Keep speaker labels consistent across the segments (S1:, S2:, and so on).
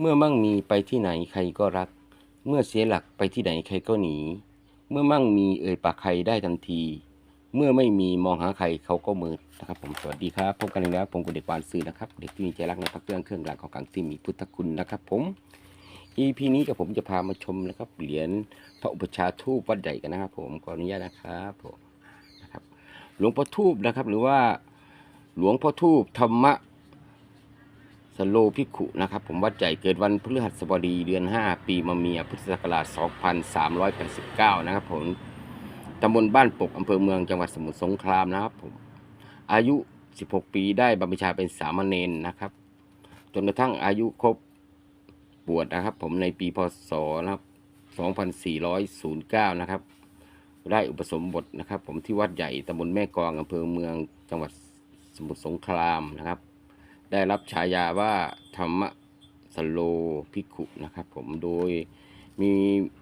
S1: เมื่อมั่งมีไปที่ไหนใครก็รัก เมื่อเสียหลักไปที่ไหนใครก็หนี เมื่อมั่งมีเอ่ยปากใครได้ทันที เมื่อไม่มีมองหาใครเขาก็มืดนะครับผมสวัสดีครับพบกันอีกแล้วผมกุเด็กวานซื้อนะครับเด็กที่มีใจรักในพระเครื่องเครื่องรางของกลางที่มีพุทธคุณนะครับ ผม EP นี้กับผมจะพามาชมนะครับเหรียญพระอุปชาทูปวัดใหญ่กันนะครับ ผมขออนุญาตนะครับผมนะครับ หลวงพ่อทูบนะครับ หรือว่าหลวงพ่อทูบธรรมะ สโลพิกุนะครับ ผมวัดใหญ่เกิดวันพฤหัสบดีเดือน 5 ปีมะเมียพุทธศักราช 2389 นะครับผมตำบลบ้านปกอำเภอเมืองจังหวัดสมุทรสงครามนะครับผมอายุ 16 ปีได้บรรพชาเป็นสามเณรนะครับ จนกระทั่งอายุครบบวชนะครับ ผมในปีพศนะครับ2409 นะครับ ได้อุปสมบทนะครับ ผมที่วัดใหญ่ตำบลแม่กองอำเภอเมืองจังหวัดสมุทรสงครามนะครับ ได้รับฉายาว่าธรรมสโลภิกขุนะครับผมโดยมี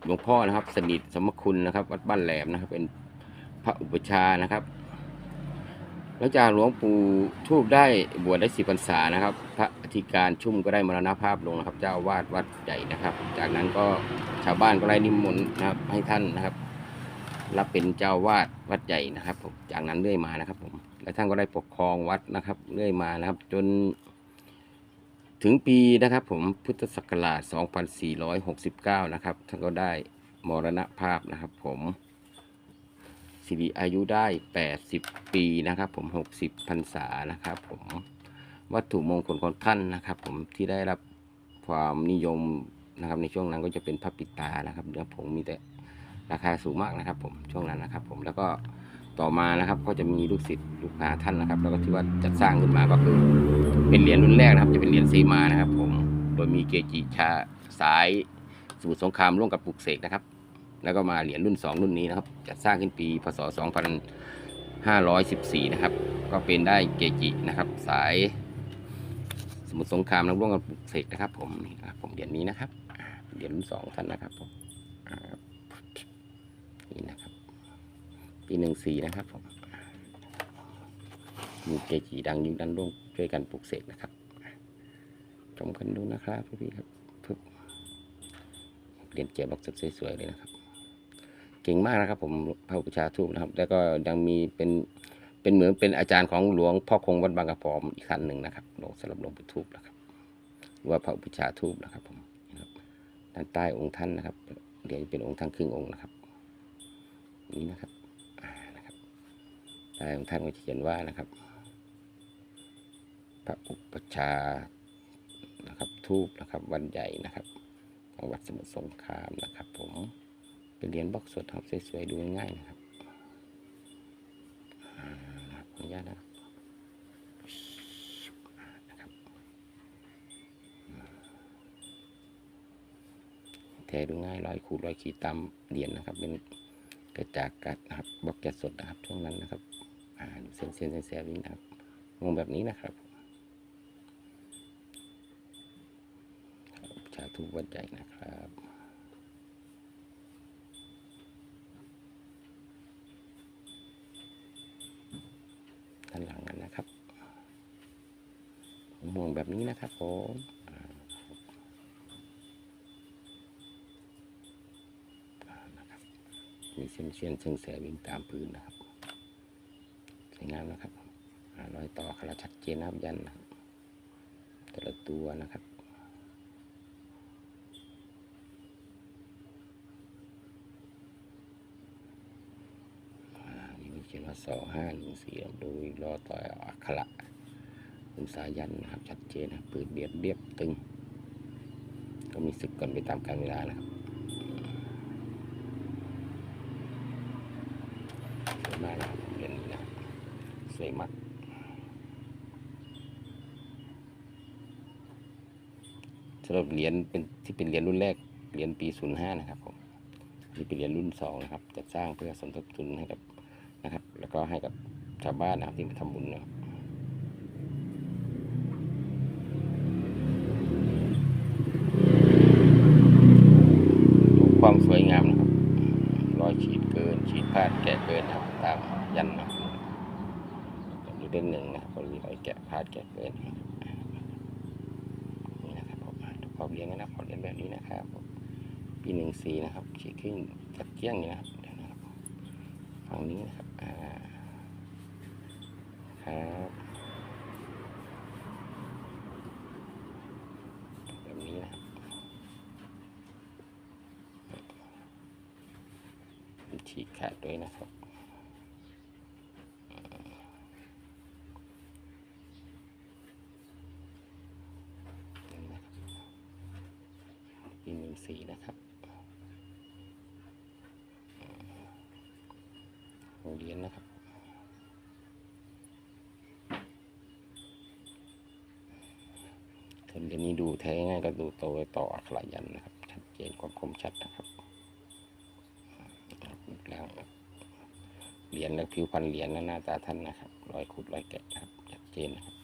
S1: หลวงพ่อนะครับ สนิทสมคุณนะครับ วัดบ้านแหลมนะครับ เป็นพระอุปชานะครับหลังจากหลวงปู่ทูบได้บวชได้สิบพรรษานะครับ พระอธิการชุ่มก็ได้มรณภาพลงนะครับ เจ้าอาวาดวัดใหญ่นะครับ จากนั้นก็ชาวบ้านก็ได้นิมนต์นะครับ ให้ท่านนะครับ รับเป็นเจ้าวาดวัดใหญ่นะครับผมจากนั้นเรื่อยมานะครับผมและท่านก็ได้ปกครองวัดนะครับ เรื่อยมานะครับ จน ถึงปีนะครับ ผมพุทธศักราช 2469 นะครับ ท่านก็ได้มรณภาพนะครับ ผมสิริอายุได้ 80 ปีนะครับ ผม 60พรรษานะครับ ผมวัตถุมงคลของท่านนะครับ ผมที่ได้รับความนิยมนะครับในช่วงนั้นก็จะเป็นพระปิตานะครับเนื้อผงมีแต่ ราคาสูงมากนะครับ ผมช่วงนั้นนะครับ ผมแล้วก็ต่อมานะครับ ก็จะมีลูกศิษย์ลูกหาท่านนะครับ แล้วก็ที่ว่าจัดสร้างขึ้นมาก็คือ เป็นเหรียญรุ่นแรกนะครับ จะเป็นเหรียญซีมานะครับ ผมโดยมีเกจิชาสายสมุทรสงครามร่วมกับปลุกเสกนะครับ แล้วก็มาเหรียญรุ่น 2 รุ่นนี้นะครับ จัดสร้างขึ้นปีพศ 2514 นะครับ ก็เป็นได้เกจินะครับ สายสมุทรสงครามร่วมกับปลุกเสกนะครับ ผมนี่ครับผมเหรียญนี้นะครับเหรียญรุ่นสองท่านนะครับผม นี่นะครับ ปีหนึ่งสี่นะครับผมมีเกจิดังยุคนั้นร่วมช่วยกันปลุกเสกนะครับชมกันดูนะครับพี่ๆครับปึ๊บเรียนเกียร์บล็อกสวยๆเลยนะครับ เก่งมากนะครับ ผมพระอุปชาทูปนะครับ แล้วก็ยังมีเป็นเป็นเหมือนเป็นอาจารย์ของหลวงพ่อคงวัดบางกระพอมอีกท่านหนึ่งนะครับหลวงสำหรับหลวงปู่ทูปนะครับหรือว่าพระอุปชาทูปนะครับผมด้านใต้องค์ท่านนะครับเดี๋ยวจะเป็นองค์ท่านครึ่งองค์นะครับ นี้นะครับอ่านะครับใต้ของท่านก็จะเขียนว่านะครับ พระอุปชานะครับทูปนะครับวันใหญ่นะครับจังหวัดสมุทรสงครามนะครับ ผมเป็นเหรียญบล็อกสดครับสวยๆดูง่ายๆนะครับนะครับขออนุญาตนะครับแทดูง่ายรอยขูดรอยขีดตามเหรียญนะครับเป็น เกิดจากกัดนะครับบล็อกแกะสดนะครับช่วงนั้นนะครับอ่าเส้นเส้นเส้นแสบนี้นะครับงงแบบนี้นะครับชาทูวัดใหญ่นะครับด้านหลังกันนะครับม่วงแบบนี้นะครับผมอ่าอ่านะครับ มีเส้นเส้นเส้นแสวิ่งตามพื้นนะครับสวยงามนะครับรอยต่อขนาดชัดเจนนะครับยันนะครับแต่ละตัวนะครับอ่านี่มีเขียนว่าสองห้าหนึ่งสี่โดยรอต่ออักขระเป็นสายันนะครับชัดเจนนะปืดเบียดเรียบตึง ก็มีสึกก่อนไปตามกาลเวลานะครับ สวยมากนะครับเหรียญนี้นะครับ สวยมากสำหรับเหรียญเป็นที่เป็นเหรียญรุ่นแรก เหรียญปี 05 นะครับผมนี่เป็นเหรียญรุ่น 2 นะครับ จะสร้างเพื่อสมทบทุนให้กับนะครับ แล้วก็ให้กับชาวบ้านนะครับที่มาทำบุญนะครับดูความสวยงามนะครับ รอยฉีดเกิน ฉีดพลาดแกะเกินนะครับ ตามยันนะครับ เรื่องหนึ่งนะครับก็มีรอยแกะพลาดแกะเกินนะครับนี่นะครับผมมาดูขอบเรียญนะครับขอบเรียญแบบนี้นะครับปีหนึ่งสี่นะครับขีดครึ่งจัดเกี้ยงนี่นะครับเดี๋ยวนะครับฝั่งนี้นะครับอ่าครับแบบนี้นะครับฉีกขาดด้วยนะครับ นี่นะครับปีหนึ่ง สีนะครับโรงเรียนนะครับคนเรียนนี้ดูแท้ง่ายก็ดูโตต่ออักระยันนะครับ ชัดเจนความคมชัดนะครับแล้วเหรียญและผิวพรรณเหรียญและหน้าตาท่านนะครับ รอยขุดรอยแกะนะครับ ชัดเจนนะครับ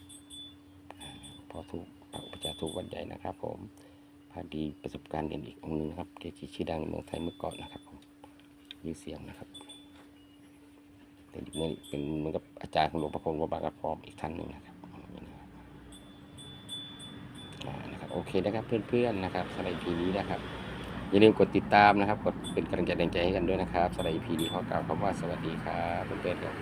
S1: พอทุกพระอุปชฌาย์ทุกวัดใหญ่นะครับผม พาดีประสบการณ์เด่นอีกองค์หนึงนะครับเกจิชื่อดังในเมืองไทยเมื่อก่อนนะครับมีเสียงนะครับเป็นอีกเมือนเป็นเหมือนกับอาจารย์ของหลวงพ่อคงวัดบางกระพร้อมอีกท่านหนึ่งนะครับนะครับโอเคนะครับเพื่อนๆนะครับสไลด์พีนี้นะครับอย่าลืมกดติดตามนะครับ กดเป็นกำลังใจแรงใจให้กันด้วยนะครับสไลด์พีนี้ขอกล่าวคำว่าสวัสดีครับเพื่อนๆครับ